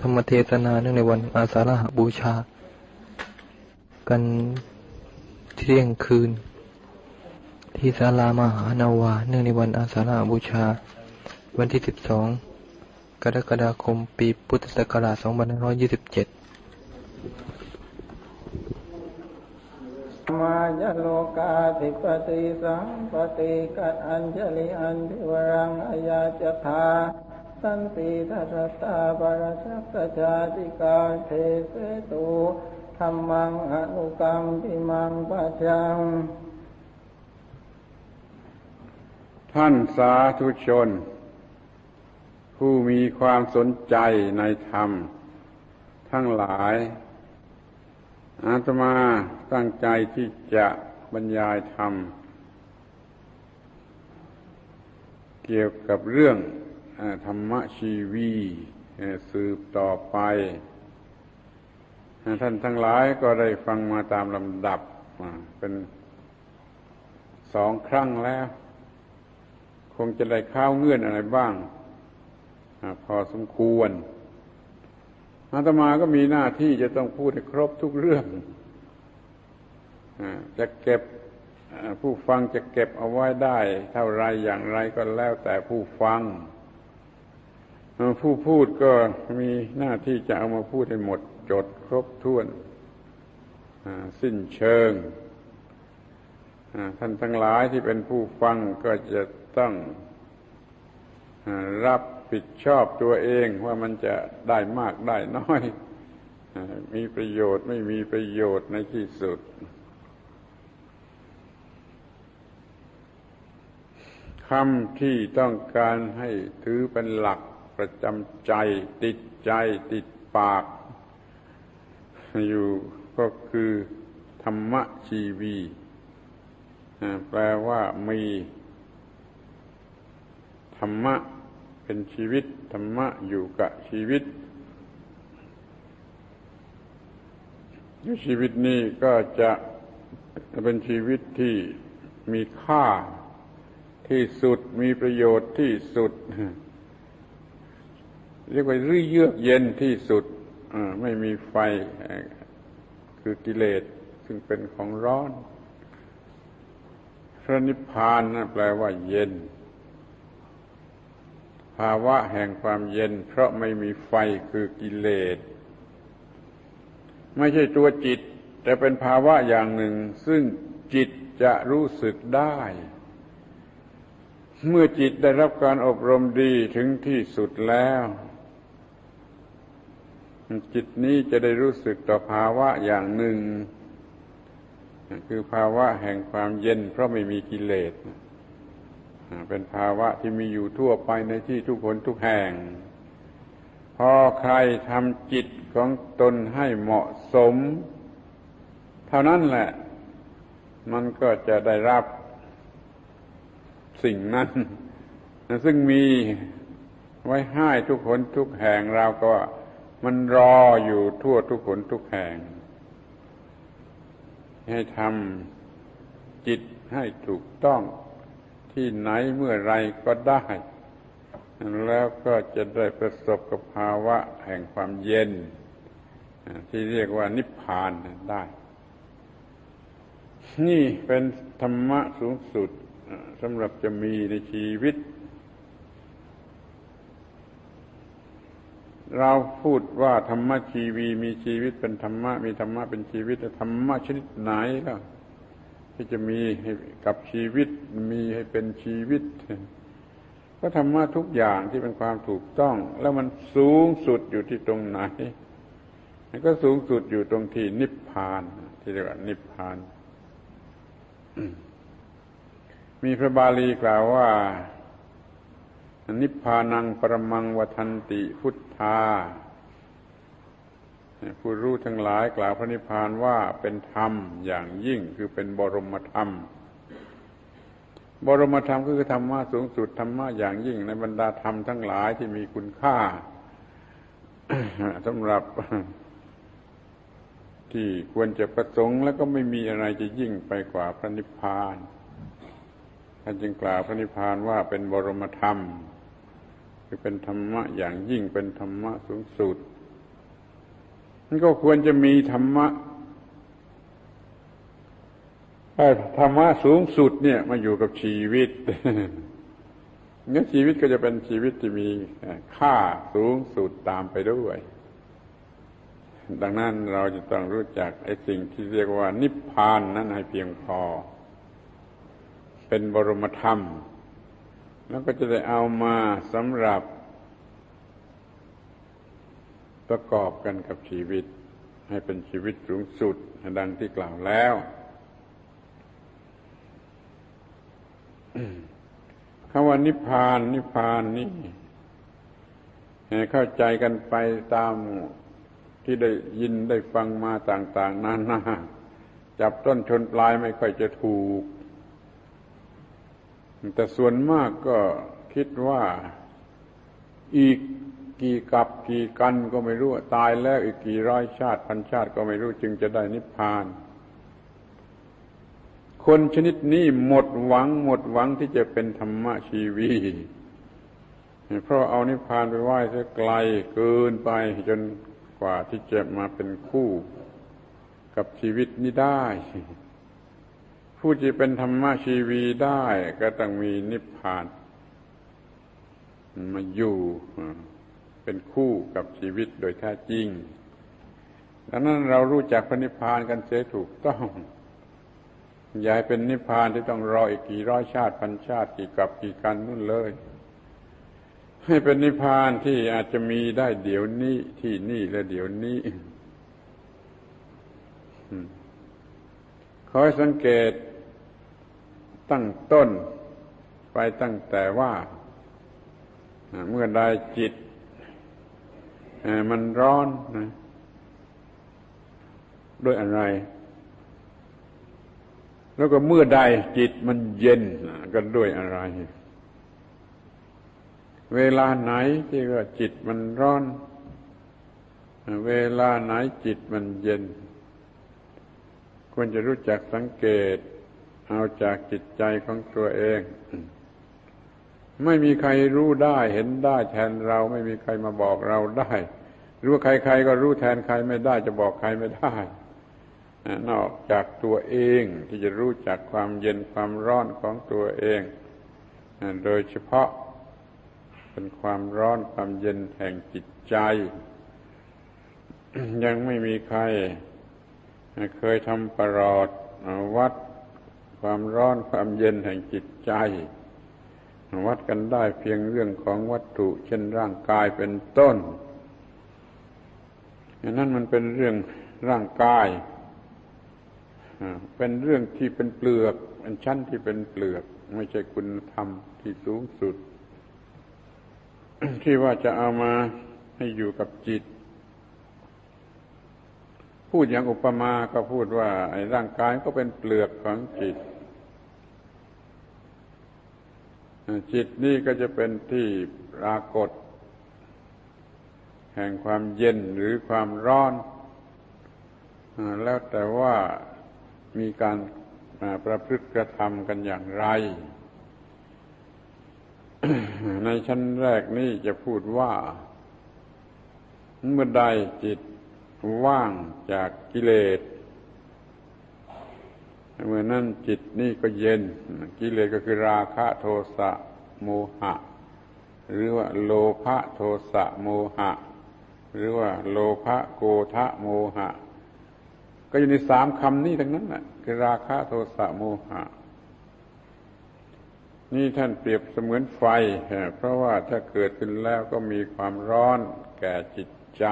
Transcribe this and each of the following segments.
ธรรมเทศนาเนื่องในวันอาสาฬหบูชา กันเที่ยงคืน ที่ศาลามหานาวา เนื่องในวันอาสาฬหบูชา วันที่ 12 กรกฎาคมปีพุทธศักราช2527มายโลกาธิปติสัมปติกัดอัญชลิอันทิวรังอายาจธา สันติทัตตาปรสักชาติกาเทเสตุธรรมังอนุกรรมพิมังปัจจัง ท่านสาธุชน ผู้มีความสนใจในธรรม ทั้งหลาย อาตมาตั้งใจที่จะบรรยายธรรม เกี่ยวกับเรื่อง ธรรมชีวีสืบต่อไปท่านทั้งหลายก็ได้ฟังมาตามลำดับเป็นสองครั้งแล้ว คงจะได้ข้าวเงื่อนอะไรบ้างอพอสมควรอาตมาก็มีหน้าที่จะต้องพูดให้ครบทุกเรื่องอจะเก็บผู้ฟังจะเก็บเอาไว้ได้ เท่าไรอย่างไรก็แล้วแต่ผู้ฟัง ผู้พูดก็มีหน้าที่จะเอามาพูดให้หมดจดครบถ้วนสิ้นเชิงท่านทั้งหลายที่เป็นผู้ฟังก็จะต้องรับผิดชอบตัวเองว่ามันจะได้มากได้น้อย มีประโยชน์ไม่มีประโยชน์ในที่สุด คำที่ต้องการให้ถือเป็นหลัก ประจำใจ ติดใจติดปาก อยู่ก็คือธรรมชีวีแปลว่ามีธรรมะเป็นชีวิต ธรรมะอยู่กับชีวิตชีวิตนี้ก็จะเป็นชีวิตที่มีค่าที่สุดมีประโยชน์ที่สุด เรียกว่ารื่อเยือกเย็นที่สุดไม่มีไฟคือกิเลสซึ่งเป็นของร้อน พระนิพพานนะแปลว่าเย็น ภาวะแห่งความเย็น เพราะไม่มีไฟคือกิเลส ไม่ใช่ตัวจิต แต่เป็นภาวะอย่างหนึ่ง ซึ่งจิตจะรู้สึกได้ เมื่อจิตได้รับการอบรมดีถึงที่สุดแล้ว จิตนี้จะได้รู้สึกต่อภาวะอย่างหนึ่ง คือภาวะแห่งความเย็น เพราะไม่มีกิเลสเป็นภาวะที่มีอยู่ทั่วไปในที่ทุกคนทุกแห่ง พอใครทำจิตของตนให้เหมาะสม เท่านั้นแหละ มันก็จะได้รับสิ่งนั้น ซึ่งมีไว้ให้ทุกคนทุกแห่งเราก็ มันรออยู่ทั่วทุกคนทุกแห่ง ให้ทำจิตให้ถูกต้องที่ไหนเมื่อไรก็ได้ แล้วก็จะได้ประสบกับภาวะแห่งความเย็น ที่เรียกว่านิพพานได้ นี่เป็นธรรมะสูงสุดสำหรับจะมีในชีวิต เราพูดว่าธรรมะชีวีมีชีวิตเป็นธรรมะมีธรรมะเป็นชีวิตแต่ธรรมะชนิดไหนล่ะที่จะมีให้กับชีวิตมีให้เป็นชีวิตก็ธรรมะทุกอย่างที่เป็นความถูกต้อง แล้วมันสูงสุดอยู่ที่ตรงไหนมันก็สูงสุดอยู่ตรงที่นิพพานที่เรียกว่านิพพาน มีพระบาลีกล่าวว่า นิพพานังปรมังวทันติพุทธาผู้รู้ทั้งหลายกล่าวพระนิพพานว่าเป็นธรรมอย่างยิ่งคือเป็นบรมธรรม บรมธรรมคือธรรมะสูงสุดธรรมะอย่างยิ่งในบรรดาธรรมทั้งหลายที่มีคุณค่าสำหรับที่ควรจะประสงค์แล้วก็ไม่มีอะไรจะยิ่งไปกว่าพระนิพพานท่านจึงกล่าวพระนิพพานว่าเป็นบรมธรรม คือเป็นธรรมะอย่างยิ่งเป็นธรรมะสูงสุดมันก็ควรจะมีธรรมะธรรมะสูงสุดเนี่ยมาอยู่กับชีวิตงั้นชีวิตก็จะเป็นชีวิตที่มีค่าสูงสุดตามไปด้วย ดังนั้นเราจะต้องรู้จักไอ้สิ่งที่เรียกว่านิพพานนั้นให้เพียงพอ เป็นบรมธรรม แล้วก็จะได้เอามาสำหรับ ประกอบกันกับชีวิต ให้เป็นชีวิตสูงสุดดังที่กล่าวแล้วคำว่านิพพานนิพพานนี่เข้าใจกันไปตามที่ได้ยินได้ฟังมาต่าง ๆนานาจับต้นชนปลายไม่ค่อยจะถูก แต่ส่วนมากก็คิดว่าอีกกี่กับกี่กันก็ไม่รู้ตายแล้วอีกกี่ร้อยชาติพันชาติก็ไม่รู้จึงจะได้นิพพาน คนชนิดนี้หมดหวังหมดหวังที่จะเป็นธรรมชีวีเพราะเอานิพพานไปไหว้ซะไกลเกินไปจนกว่าที่จะมาเป็นคู่กับชีวิตนี้ได้ ผู้ที่เป็นธรรมชีวีได้ก็ต้องมีนิพพาน มาอยู่เป็นคู่กับชีวิตโดยแท้จริงดังนั้นเรารู้จักพระนิพพานกันเสียถูกต้อง อย่าให้เป็นนิพพานที่ต้องรออีกกี่ร้อยชาติพันชาติกี่กับกี่กันนู่นเลย ให้เป็นนิพพานที่อาจจะมีได้เดี๋ยวนี้ที่นี่และเดี๋ยวนี้ขอให้สังเกต ตั้งต้นไปตั้งแต่ว่า เมื่อใดจิตมันร้อนนะด้วยอะไร แล้วก็เมื่อใดจิตมันเย็นกันด้วยอะไร เวลาไหนที่ว่าจิตมันร้อน เวลาไหนจิตมันเย็น ควรจะรู้จักสังเกต เอาจากจิตใจของตัวเอง ไม่มีใครรู้ได้เห็นได้แทนเราไม่มีใครมาบอกเราได้รู้ใครๆก็รู้แทนใครไม่ได้จะบอกใครไม่ได้นอกจากตัวเองที่จะรู้จักความเย็นความร้อนของตัวเอง โดยเฉพาะเป็นความร้อนความเย็นแห่งจิตใจ ยังไม่มีใคร เคยทำประหลอดวัด ความร้อนความเย็นแห่งจิตใจ วัดกันได้เพียงเรื่องของวัตถุเช่นร่างกายเป็นต้นนั่นมันเป็นเรื่องร่างกาย เป็นเรื่องที่เป็นเปลือกเป็นชั้นที่เป็นเปลือก ไม่ใช่คุณธรรมที่สูงสุด ที่ว่าจะเอามาให้อยู่กับจิต พูดอย่างอุปมาก็พูดว่า ไอ้ร่างกายก็เป็นเปลือกของจิต จิตนี่ก็จะเป็นที่ปรากฏ แห่งความเย็นหรือความร้อน แล้วแต่ว่ามีการประพฤติกระทำกันอย่างไร ในชั้นแรกนี้จะพูดว่า เมื่อใดจิต ว่างจากกิเลสเมื่อนั้นจิตนี่ก็เย็น กิเลสก็คือราคะโทสะโมหะ หรือว่าโลภะโทสะโมหะ หรือว่าโลภะโกทะโมหะ ก็อยู่ในสามคำนี้ทั้งนั้นแหละคือราคะโทสะโมหะ นี่ท่านเปรียบเสมือนไฟ เพราะว่าถ้าเกิดขึ้นแล้วก็มีความร้อนแก่จิตใจ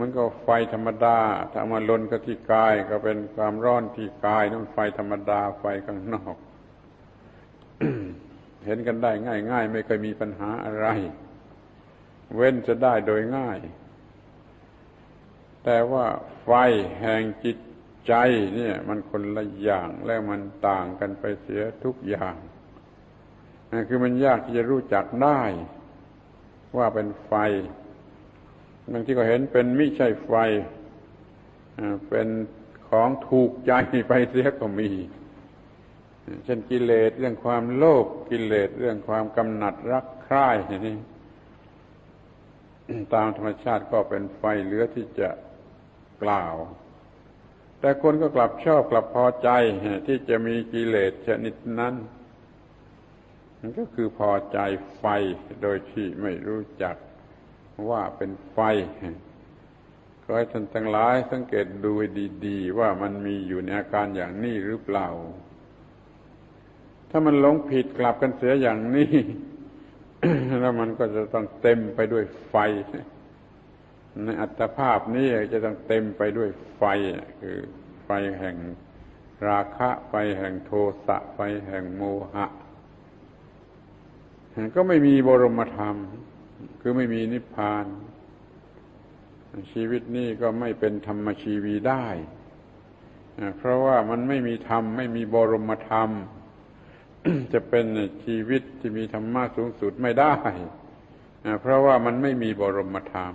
มันก็ไฟธรรมดา ถ้ามาลนกับที่กายก็เป็นความร้อนที่กายนั่นไฟธรรมดาไฟข้างนอก เห็นกันได้ง่ายๆ ไม่เคยมีปัญหาอะไร เว้นจะได้โดยง่าย แต่ว่าไฟแห่งจิตใจเนี่ย มันคนละอย่างแล้วมันต่างกันไปเสียทุกอย่างคือมันยากที่จะรู้จักได้ ว่าเป็นไฟ บางที่ก็เห็นเป็นไม่ใช่ไฟเป็นของถูกใจไปเสียก็มีเช่นกิเลสเรื่องความโลภกิเลสเรื่องความกำหนัดรักใคร่นี่ตามธรรมชาติก็เป็นไฟเหลือที่จะกล่าว แต่คนก็กลับชอบกลับพอใจที่จะมีกิเลสชนิดนั้นมันก็คือพอใจไฟโดยที่ไม่รู้จัก ว่าเป็นไฟขอให้ท่านทั้งหลายสังเกตดูดีๆ ว่ามันมีอยู่ในอาการอย่างนี้หรือเปล่า ถ้ามันหลงผิดกลับกันเสียอย่างนี้ แล้วมันก็จะต้องเต็มไปด้วยไฟ ในอัตภาพนี้จะต้องเต็มไปด้วยไฟ คือไฟแห่งราคะไฟแห่งโทสะไฟแห่งโมหะ ก็ไม่มีบรมธรรม คือไม่มีนิพพาน ชีวิตนี้ก็ไม่เป็นธรรมชีวีได้ เพราะว่ามันไม่มีธรรม ไม่มีบรมธรรม จะเป็นชีวิตที่มีธรรมะสูงสุดไม่ได้ เพราะว่ามันไม่มีบรมธรรม